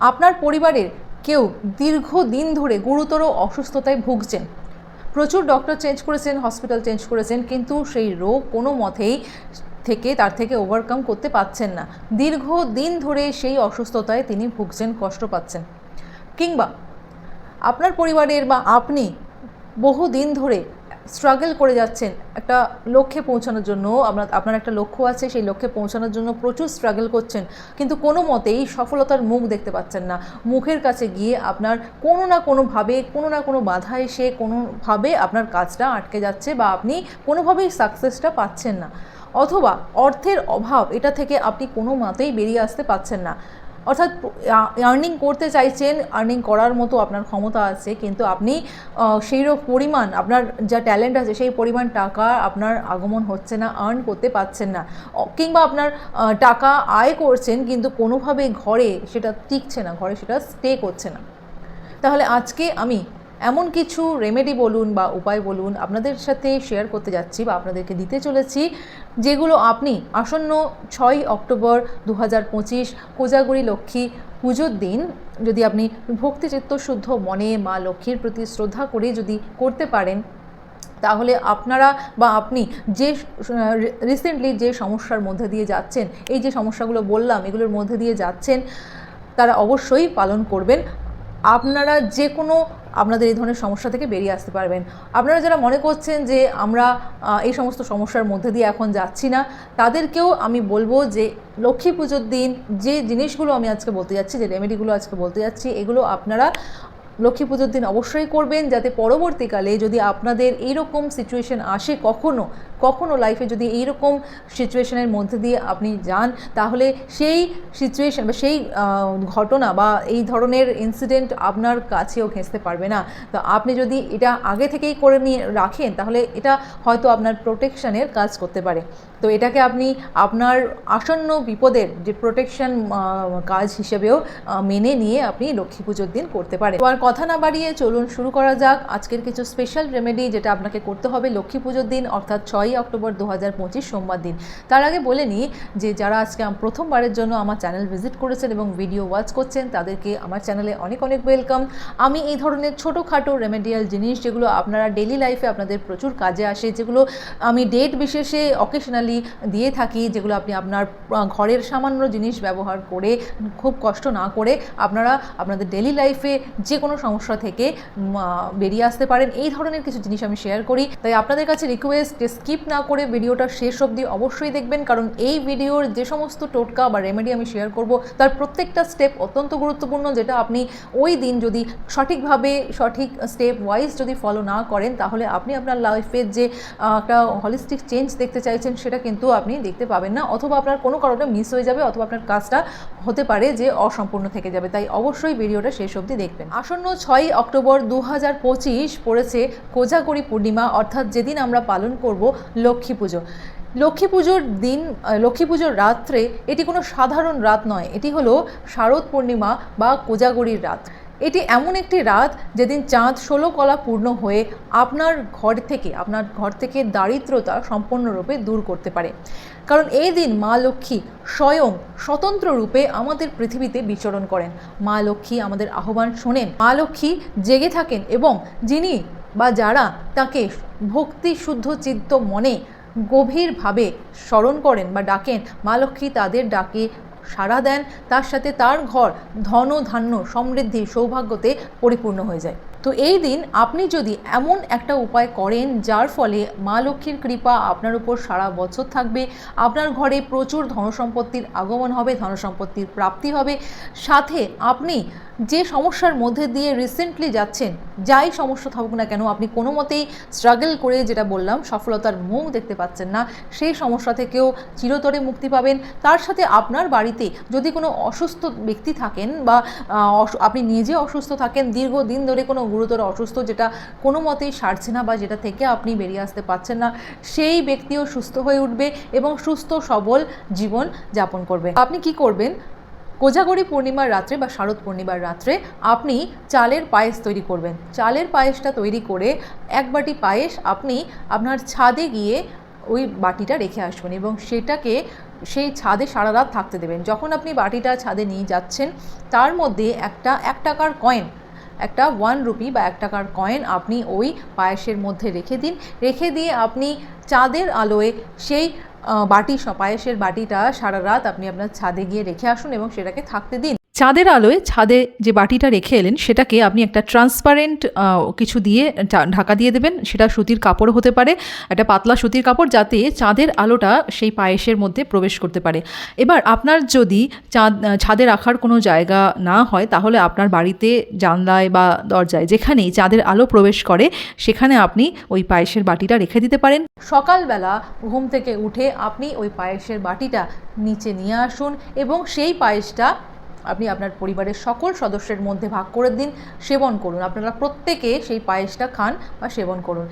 আপনার পরিবারের কেউ দীর্ঘদিন ধরে গুরুতর অসুস্থতায় ভুগছেন। প্রচুর ডক্টর চেঞ্জ করেছেন হসপিটাল চেঞ্জ করেছেন, কিন্তু সেই রোগ কোনো মতেই থেকে, তার থেকে ওভারকাম করতে পারছেন না। দীর্ঘদিন ধরে সেই অসুস্থতায় তিনি ভুগছেন, কষ্ট পাচ্ছেন। কিংবা আপনার পরিবারের বা আপনি বহু দিন ধরে স্ট্রাগল করে যাচ্ছেন, একটা লক্ষ্যে পৌঁছানোর জন্য আপনার আপনার একটা লক্ষ্য আছে, সেই লক্ষ্যে পৌঁছানোর জন্য প্রচুর স্ট্রাগল করছেন, কিন্তু কোনো মতেই সফলতার মুখ দেখতে পাচ্ছেন না। মুখের কাছে গিয়ে আপনার কোনো না কোনোভাবে, কোনো না কোনো বাধা এসে কোনোভাবে আপনার কাজটা আটকে যাচ্ছে বা আপনি কোনোভাবেই সাকসেসটা পাচ্ছেন না। অথবা অর্থের অভাব, এটা থেকে আপনি কোনো মতেই বেরিয়ে আসতে পাচ্ছেন না। অর্থাৎ আর্নিং করতে চাইছেন আর্নিং করার মতো আপনার ক্ষমতা আছে, কিন্তু আপনি সেই পরিমাণ, আপনার যা ট্যালেন্ট আছে, সেই পরিমাণ টাকা আপনার আগমন হচ্ছে না আর্ন করতে পারছেন না। কিংবা আপনার টাকা আয় করছেন, কিন্তু কোনোভাবে ঘরে সেটা টিকছে না, ঘরে সেটা স্টে করছে না। তাহলে আজকে আমি এমন কিছু রেমেডি বলুন বা উপায় বলুন আপনাদের সাথে শেয়ার করতে যাচ্ছি বা আপনাদেরকে দিতে চলেছি। যেগুলো আপনি আসন্ন ছয় অক্টোবর দু হাজার পঁচিশ কোজাগুড়ি লক্ষ্মী পুজোর দিন যদি আপনি ভক্তি চিত্তশুদ্ধ মনে মা লক্ষ্মীর প্রতি শ্রদ্ধা করে যদি করতে পারেন, তাহলে আপনারা বা আপনি যে রিসেন্টলি যে সমস্যার মধ্যে দিয়ে যাচ্ছেন, এই যে সমস্যাগুলো বললাম, এগুলোর মধ্যে দিয়ে যাচ্ছেন, তারা অবশ্যই পালন করবেন। আপনারা যে কোনো আপনাদের এই ধরনের সমস্যা থেকে বেরিয়ে আসতে পারবেন। আপনারা যারা মনে করছেন যে আমরা এই সমস্ত সমস্যার মধ্যে দিয়ে এখন যাচ্ছি না, তাদেরকেও আমি বলব যে লক্ষ্মী পুজোর দিন যে জিনিসগুলো আমি আজকে বলতে যাচ্ছি, যে রেমেডিগুলো আজকে বলতে যাচ্ছি, এগুলো আপনারা লক্ষ্মী পুজোর দিন অবশ্যই করবেন, যাতে পরবর্তীকালে যদি আপনাদের এইরকম সিচুয়েশন আসে কখনো কখনো লাইফে যদি এইরকম সিচুয়েশনের মধ্যে দিয়ে আপনি যান, তাহলে সেই সিচুয়েশন বা সেই ঘটনা বা এই ধরনের ইনসিডেন্ট আপনার কাছেও ঘেঁচতে পারবে না। তো আপনি যদি এটা আগে থেকেই করে নিয়ে রাখেন, তাহলে এটা হয়তো আপনার প্রোটেকশানের কাজ করতে পারে। তো এটাকে আপনি আপনার আসন্ন বিপদের যে প্রোটেকশন কাজ হিসেবেও মেনে নিয়ে আপনি লক্ষ্মী পুজোর দিন করতে পারেন। আর কথা না বাড়িয়ে চলুন শুরু করা যাক। আজকের কিছু স্পেশাল রেমেডি যেটা আপনাকে করতে হবে লক্ষ্মী পুজোর দিন, অর্থাৎ ছয়ই অক্টোবর দু হাজার পঁচিশ সোমবার দিন। তার আগে বলে নিই যে যারা আজকে প্রথমবারের জন্য আমার চ্যানেল ভিজিট করেছেন এবং ভিডিও ওয়াচ করছেন, তাদেরকে আমার চ্যানেলে অনেক অনেক ওয়েলকাম আমি এই ধরনের ছোটোখাটো রেমেডিয়াল জিনিস যেগুলো আপনারা ডেলি লাইফে আপনাদের প্রচুর কাজে আসে, যেগুলো আমি ডেট বিশেষে অকেশনালি দিয়ে থাকি, যেগুলো আপনি আপনার ঘরের সামান্য জিনিস ব্যবহার করে খুব কষ্ট না করে আপনারা আপনাদের ডেলি লাইফে যে কোনো সমস্যা থেকে বেরিয়ে আসতে পারেন। এই ধরনের কিছু জিনিস আমি শেয়ার করি। তাই আপনাদের কাছে রিকোয়েস্ট যে স্কিপ না করে ভিডিওটা শেষ অবধি অবশ্যই দেখবেন, কারণ এই ভিডিওর যে সমস্ত টোটকা বা রেমেডি আমি শেয়ার করব, তার প্রত্যেকটা স্টেপ অত্যন্ত গুরুত্বপূর্ণ, যেটা আপনি ওই দিন যদি সঠিকভাবে, সঠিক স্টেপ ওয়াইজ যদি ফলো না করেন, তাহলে আপনি আপনার লাইফের যে একটা হলিস্টিক চেঞ্জ দেখতে চাইছেন, সেটা কিন্তু আপনি দেখতে পাবেন না, অথবা আপনার কোনো কারণে মিস হয়ে যাবে, অথবা আপনার কাজটা হতে পারে যে অসম্পূর্ণ থেকে যাবে। তাই অবশ্যই ভিডিওটা শেষ অবধি দেখবেন। আসন্ন ছয়ই অক্টোবর দু হাজার পঁচিশ পড়েছে কোজাগরি পূর্ণিমা, অর্থাৎ যেদিন আমরা পালন করব লক্ষ্মী পুজো। লক্ষ্মী পুজোর দিন লক্ষ্মী পুজোর রাত্রে এটি কোনো সাধারণ রাত নয়, এটি হলো শারদ পূর্ণিমা বা কোজাগরির রাত। এটি এমন একটি রাত যেদিন চাঁদ ষোলো কলা পূর্ণ হয়ে আপনার ঘর থেকে, আপনার ঘর থেকে দারিদ্রতা সম্পূর্ণরূপে দূর করতে পারে। কারণ এই দিন মা লক্ষ্মী স্বয়ং স্বতন্ত্র রূপে আমাদের পৃথিবীতে বিচরণ করেন। মা লক্ষ্মী আমাদের আহ্বান শোনেন। মা লক্ষ্মী জেগে থাকেন এবং যিনি বা যারা তাকে ভক্তি শুদ্ধ চিত্ত মনে গভীরভাবে স্মরণ করেন বা ডাকেন, মা লক্ষ্মী তাদের ডাকে সাড়া দেন, তার সাথে তার ঘর ধন ধান্য সমৃদ্ধি সৌভাগ্যতে পরিপূর্ণ হয়ে যায়। তো এই দিন আপনি যদি এমন একটা উপায় করেন, যার ফলে মা লক্ষ্মীর কৃপা আপনার উপর সারা বছর থাকবে, আপনার ঘরে প্রচুর ধনসম্পত্তির আগমন হবে, ধনসম্পত্তির প্রাপ্তি হবে, সাথে আপনি যে সমস্যার মধ্যে দিয়ে রিসেন্টলি যাচ্ছেন, যাই সমস্যা থাকুক না কেন, আপনি কোনো মতেই স্ট্রাগল করে যেটা বললাম, সফলতার মুখ দেখতে পাচ্ছেন না, সেই সমস্যা থেকেও চিরতরে মুক্তি পাবেন। তার সাথে আপনার বাড়িতে যদি কোনো অসুস্থ ব্যক্তি থাকেন বা আপনি নিজে অসুস্থ থাকেন, দীর্ঘদিন ধরে কোনো গুরুতর অসুস্থ যেটা কোনো মতেই সারছে না বা যেটা থেকে আপনি বেরিয়ে আসতে পারছেন না, সেই ব্যক্তিও সুস্থ হয়ে উঠবে এবং সুস্থ সবল জীবন যাপন করবে। আপনি কি করবেন? কোজাগরি পূর্ণিমার রাত্রে বা শারদ পূর্ণিমার রাত্রে আপনি চালের পায়েস তৈরি করবেন। চালের পায়েসটা তৈরি করে এক বাটি পায়েস আপনি আপনার ছাদে গিয়ে ওই বাটিটা রেখে আসবেন এবং সেটাকে সেই ছাদে সারা রাত থাকতে দেবেন। যখন আপনি বাটিটা ছাদে নিয়ে যাচ্ছেন, তার মধ্যে একটা, এক টাকার কয়েন, একটা ওয়ান রুপি বা এক টাকার কয়েন আপনি ওই পায়েসের মধ্যে রেখে দিন। রেখে দিয়ে আপনি চাঁদের আলোয় সেই বাটি পায়েসের বাটিটা সারা রাত আপনি আপনার ছাদে গিয়ে রেখে আসুন এবং সেটাকে থাকতে দিন। চাঁদের আলোয় ছাদে যে বাটিটা রেখে এলেন, সেটাকে আপনি একটা ট্রান্সপারেন্ট কিছু দিয়ে ঢাকা দিয়ে দেবেন। সেটা সুতির কাপড় হতে পারে, একটা পাতলা সুতির কাপড় যাতে চাঁদের আলোটা সেই পায়েসের মধ্যে প্রবেশ করতে পারে। এবার আপনার যদি চাঁদ ছাদে রাখার কোনো জায়গা না হয়, তাহলে আপনার বাড়িতে জানলায় বা দরজায় যেখানেই চাঁদের আলো প্রবেশ করে, সেখানে আপনি ওই পায়েসের বাটিটা রেখে দিতে পারেন। সকালবেলা ঘুম থেকে উঠে আপনি ওই পায়েসের বাটিটা নিচে নিয়ে আসুন এবং সেই পায়েসটা আপনি আপনার পরিবারের সকল সদস্যের মধ্যে ভাগ করে দিন, সেবন করুন। আপনারা প্রত্যেকে সেই পায়েসটা খান বা সেবন করুন।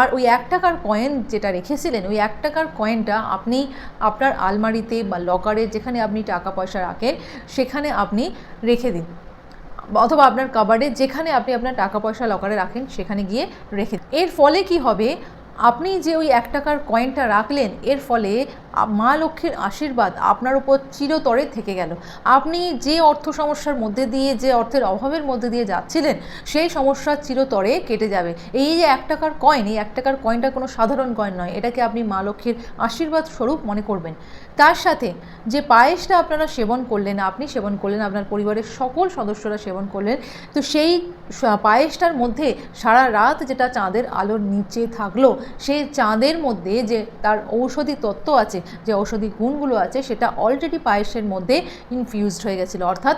আর ওই এক টাকার কয়েন যেটা রেখেছিলেন, ওই এক টাকার কয়েনটা আপনি আপনার আলমারিতে বা লকারে যেখানে আপনি টাকা পয়সা রাখেন, সেখানে আপনি রেখে দিন। অথবা আপনার কাবার্ডে যেখানে আপনি আপনার টাকা পয়সা লকারে রাখেন, সেখানে গিয়ে রেখে। এর ফলে কি হবে? আপনি যে ওই এক টাকার কয়েনটা রাখলেন, এর ফলে মা লক্ষ্মীর আশীর্বাদ আপনার উপর চিরতরে থেকে গেল। আপনি যে অর্থ সমস্যার মধ্যে দিয়ে, যে অর্থের অভাবের মধ্যে দিয়ে যাচ্ছিলেন, সেই সমস্যা চিরতরে কেটে যাবে। এই যে এক টাকার কয়েন এই এক টাকার কয়েনটা কোনো সাধারণ কয়েন নয়, এটাকে আপনি মা লক্ষ্মীর আশীর্বাদ স্বরূপ মনে করবেন। তার সাথে যে পায়েসটা আপনারা সেবন করলেন, আপনি সেবন করলেন, আপনার পরিবারের সকল সদস্যরা সেবন করলেন, তো সেই পায়েসটার মধ্যে সারা রাত যেটা চাঁদের আলোর নিচে থাকল, সেই চাঁদের মধ্যে যে তার ঔষধি তত্ত্ব আছে, যে ঔষধি গুণগুলো আছে, সেটা অলরেডি পায়েসের মধ্যে ইনফিউজড হয়ে গেছিল। অর্থাৎ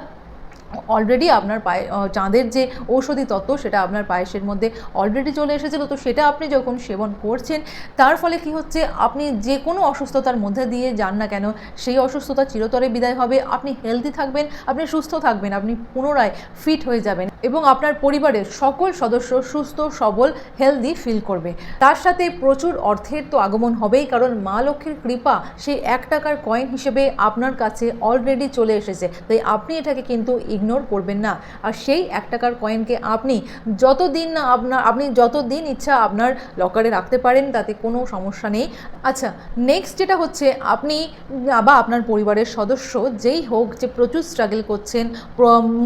অলরেডি আপনার পায়ে চাঁদের যে ঔষধি তত্ত্ব, সেটা আপনার পায়েসের মধ্যে অলরেডি চলে এসেছিল। তো সেটা আপনি যখন সেবন করছেন, তার ফলে কি হচ্ছে? আপনি যে কোনো অসুস্থতার মধ্যে দিয়ে যান না কেন, সেই অসুস্থতা চিরতরে বিদায় হবে। আপনি হেলদি থাকবেন, আপনি সুস্থ থাকবেন, আপনি পুনরায় ফিট হয়ে যাবেন। এবং আপনার পরিবারের সকল সদস্য সুস্থ, সবল হেলদি ফিল করবে। তার সাথে প্রচুর অর্থের তো আগমন হবেই, কারণ মা লক্ষ্মীর কৃপা সেই এক টাকার কয়েন হিসেবে আপনার কাছে অলরেডি চলে এসেছে। তাই আপনি এটাকে কিন্তু ইগনোর করবেন না। আর সেই এক টাকার কয়েনকে আপনি যতদিন না আপনার, আপনি যতদিন ইচ্ছা আপনার লকারে রাখতে পারেন, তাতে কোনো সমস্যা নেই। আচ্ছা নেক্সট যেটা হচ্ছে, আপনি বা আপনার পরিবারের সদস্য যেই হোক, যে প্রচুর স্ট্রাগল করছেন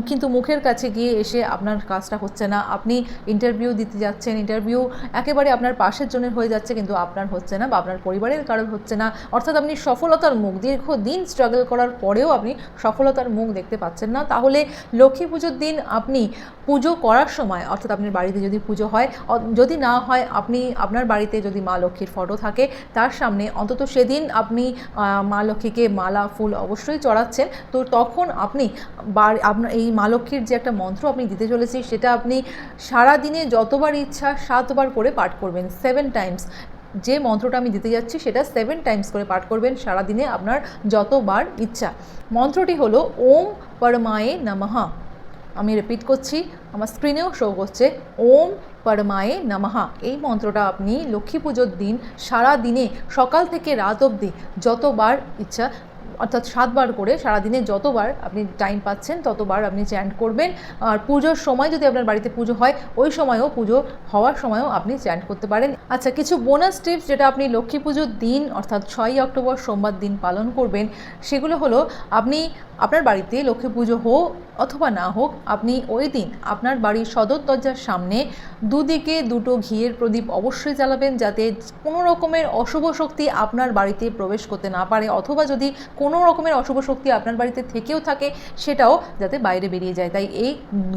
কিন্তু মুখের কাছে গিয়ে এসে আপনার কাজটা হচ্ছে না, আপনি ইন্টারভিউ দিতে যাচ্ছেন ইন্টারভিউ একেবারে আপনার পাশের জনের হয়ে যাচ্ছে কিন্তু আপনার হচ্ছে না বা আপনার পরিবারের কারোর হচ্ছে না। অর্থাৎ আপনি সফলতার মুখ, দীর্ঘদিন স্ট্রাগল করার পরেও আপনি সফলতার মুখ দেখতে পাচ্ছেন না। তাহলে লক্ষ্মী পুজোর দিন আপনি পুজো করার সময়, অর্থাৎ আপনার বাড়িতে যদি পুজো হয় যদি না হয় আপনি, আপনার বাড়িতে যদি মা লক্ষ্মীর ফটো থাকে, তার সামনে অন্তত সেদিন আপনি মা লক্ষ্মীকে মালা, ফুল অবশ্যই চড়াচ্ছেন। তো তখন আপনি আপনার এই মা লক্ষ্মীর যে একটা মন্ত্র আপনি দিতে চলেছি, সেটা আপনি সারা দিনে যতবার ইচ্ছা সাতবার করে পাঠ করবেন সেভেন টাইমস যে মন্ত্রটা আমি দিতে যাচ্ছি, সেটা সেভেন টাইমস করে পাঠ করবেন সারাদিনে আপনার যতবার ইচ্ছা। মন্ত্রটি হলো, ওম পরমায়ে নমঃ। আমি রিপিট করছি, আমার স্ক্রিনেও শো করছে, ওম পরমায়ে নমঃ। এই মন্ত্রটা আপনি লক্ষ্মী পুজোর দিন সারা দিনে সকাল থেকে রাত অবধি যতবার ইচ্ছা অর্থাৎ সাতবার করে সারাদিনে যতবার আপনি টাইম পাচ্ছেন, ততবার আপনি চ্যান্ট করবেন। আর পুজোর সময় যদি আপনার বাড়িতে পুজো হয়, ওই সময়ও পুজো হওয়ার সময়ও আপনি চ্যান্ট করতে পারেন। আচ্ছা কিছু বোনাস টিপস যেটা আপনি লক্ষ্মী পুজোর দিন, অর্থাৎ ছয়ই অক্টোবর সোমবার দিন পালন করবেন, সেগুলো হলো আপনি আপনার বাড়িতে লক্ষ্মী পুজো হোক অথবা না হোক, আপনি ওই দিন আপনার বাড়ির সদর দরজার সামনে দুদিকে দুটো ঘিয়ের প্রদীপ অবশ্যই জ্বালাবেন যাতে কোনো রকমের অশুভ শক্তি আপনার বাড়িতে প্রবেশ করতে না পারে, অথবা যদি কোনো রকমের অশুভ শক্তি আপনার বাড়িতে থেকেও থাকে, সেটাও যাতে বাইরে বেরিয়ে যায়। তাই এই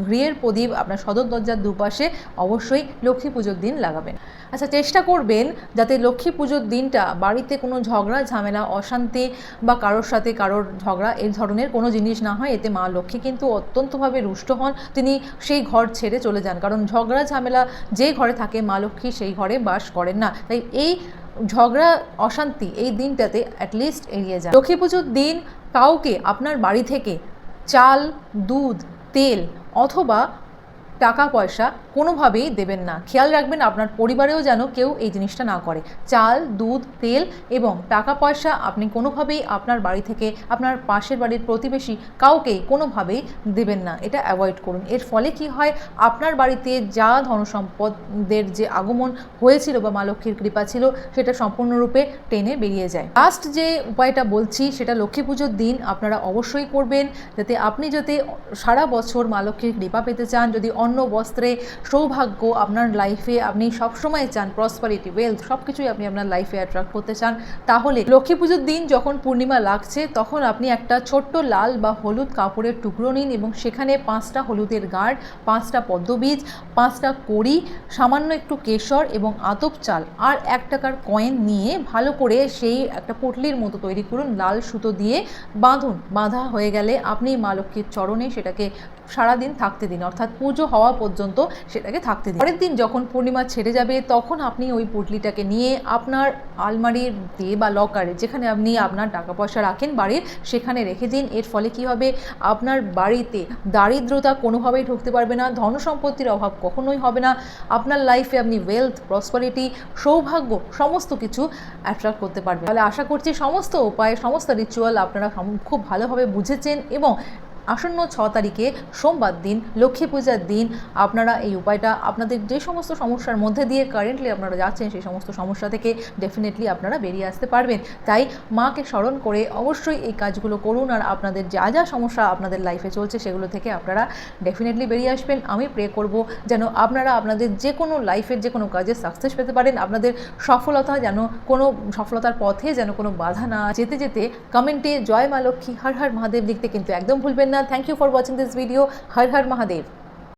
ঘিয়ের প্রদীপ আপনার সদর দরজার দুপাশে অবশ্যই লক্ষ্মী পুজোর দিন লাগাবেন। আচ্ছা চেষ্টা করবেন যাতে লক্ষ্মী পুজোর দিনটা বাড়িতে কোনো ঝগড়া, ঝামেলা, অশান্তি বা কারোর সাথে কারোর ঝগড়া এই ধরনের কোনো জিনিস না হয়, এতে মা লক্ষ্মী কিন্তু অত্যন্তভাবে রুষ্ট হন। তিনি সেই ঘর ছেড়ে চলে যান। কারণ ঝগড়া, ঝামেলা যে ঘরে থাকে, মা লক্ষ্মী সেই ঘরে বাস করেন না। তাই এই ঝগড়া, অশান্তি এই দিনটাতে অ্যাটলিস্ট এড়িয়ে যান। লক্ষ্মী পুজোর দিন কাউকে আপনার বাড়ি থেকে চাল, দুধ, তেল অথবা টাকা পয়সা কোনোভাবেই দেবেন না। খেয়াল রাখবেন আপনার পরিবারেও যেন কেউ এই জিনিসটা না করে। চাল, দুধ, তেল এবং টাকা পয়সা আপনি কোনোভাবেই আপনার বাড়ি থেকে, আপনার পাশের বাড়ির প্রতিবেশী কাউকেই কোনোভাবেই দেবেন না। এটা অ্যাভয়েড করুন। এর ফলে কি হয়? আপনার বাড়িতে যা ধনসম্পদের যে আগমন হয়েছিল বা মা লক্ষ্মীর কৃপা ছিল, সেটা সম্পূর্ণরূপে টেনে বেরিয়ে যায়। লাস্ট যে উপায়টা বলছি, সেটা লক্ষ্মী পুজোর দিন আপনারা অবশ্যই করবেন। যাতে আপনি যাতে সারা বছর মা লক্ষ্মীর কৃপা পেতে চান, যদি অন্ন, বস্ত্রে সৌভাগ্য আপনার লাইফে আপনি সবসময় চান প্রসপারিটি ওয়েলথ সব কিছুই আপনি আপনার লাইফে অ্যাট্রাক্ট করতে চান। তাহলে লক্ষ্মী পুজোর দিন যখন পূর্ণিমা লাগছে, তখন আপনি একটা ছোট্ট লাল বা হলুদ কাপড়ের টুকরো নিন এবং সেখানে পাঁচটা হলুদের গাঢ়, পাঁচটা পদ্মবীজ, পাঁচটা কড়ি, সামান্য একটু কেশর এবং আতপ চাল আর এক টাকার কয়েন নিয়ে ভালো করে সেই একটা পটলির মতো তৈরি করুন। লাল সুতো দিয়ে বাঁধুন। বাঁধা হয়ে গেলে আপনি মা লক্ষ্মীর চরণে সেটাকে সারাদিন থাকতে দিন, অর্থাৎ পুজো হওয়া পর্যন্ত সেটাকে থাকতে দিন। পরের দিন যখন পূর্ণিমা ছেড়ে যাবে, তখন আপনি ওই পুটলিটাকে নিয়ে আপনার আলমারির দিয়ে বা লকারে, যেখানে আপনি আপনার টাকা পয়সা রাখেন বাড়ির, সেখানে রেখে দিন। এর ফলে কি হবে? আপনার বাড়িতে দারিদ্রতা কোনোভাবেই ঢুকতে পারবে না ধন সম্পত্তির অভাব কখনোই হবে না। আপনার লাইফে আপনি ওয়েলথ প্রসপারিটি সৌভাগ্য সমস্ত কিছু অ্যাট্রাক্ট করতে পারবেন। তাহলে আশা করছি সমস্ত উপায়, সমস্ত রিচুয়াল আপনারা খুব ভালোভাবে বুঝেছেন এবং আসন্ন ছ তারিখে সোমবার দিন, লক্ষ্মী পূজার দিন। আপনারা এই উপায়টা, আপনাদের যে সমস্ত সমস্যার মধ্যে দিয়ে কারেন্টলি আপনারা যাচ্ছেন, সেই সমস্ত সমস্যা থেকে ডেফিনেটলি আপনারা বেরিয়ে আসতে পারবেন। তাই মাকে স্মরণ করে অবশ্যই এই কাজগুলো করুন আর আপনাদের যা যা সমস্যা আপনাদের লাইফে চলছে, সেগুলো থেকে আপনারা ডেফিনেটলি বেরিয়ে আসবেন। আমি প্রে করব যেন আপনারা আপনাদের যে কোনো লাইফের যে কোনো কাজে সাকসেস পেতে পারেন। আপনাদের সফলতা যেন কোনো সফলতার পথে যেন কোনো বাধা না যেতে যেতে কমেন্টে জয় মা লক্ষ্মী, হর হর মহাদেব লিখতে কিন্তু একদম ভুলবেন না। Thank you for watching this video. Har Har Mahadev.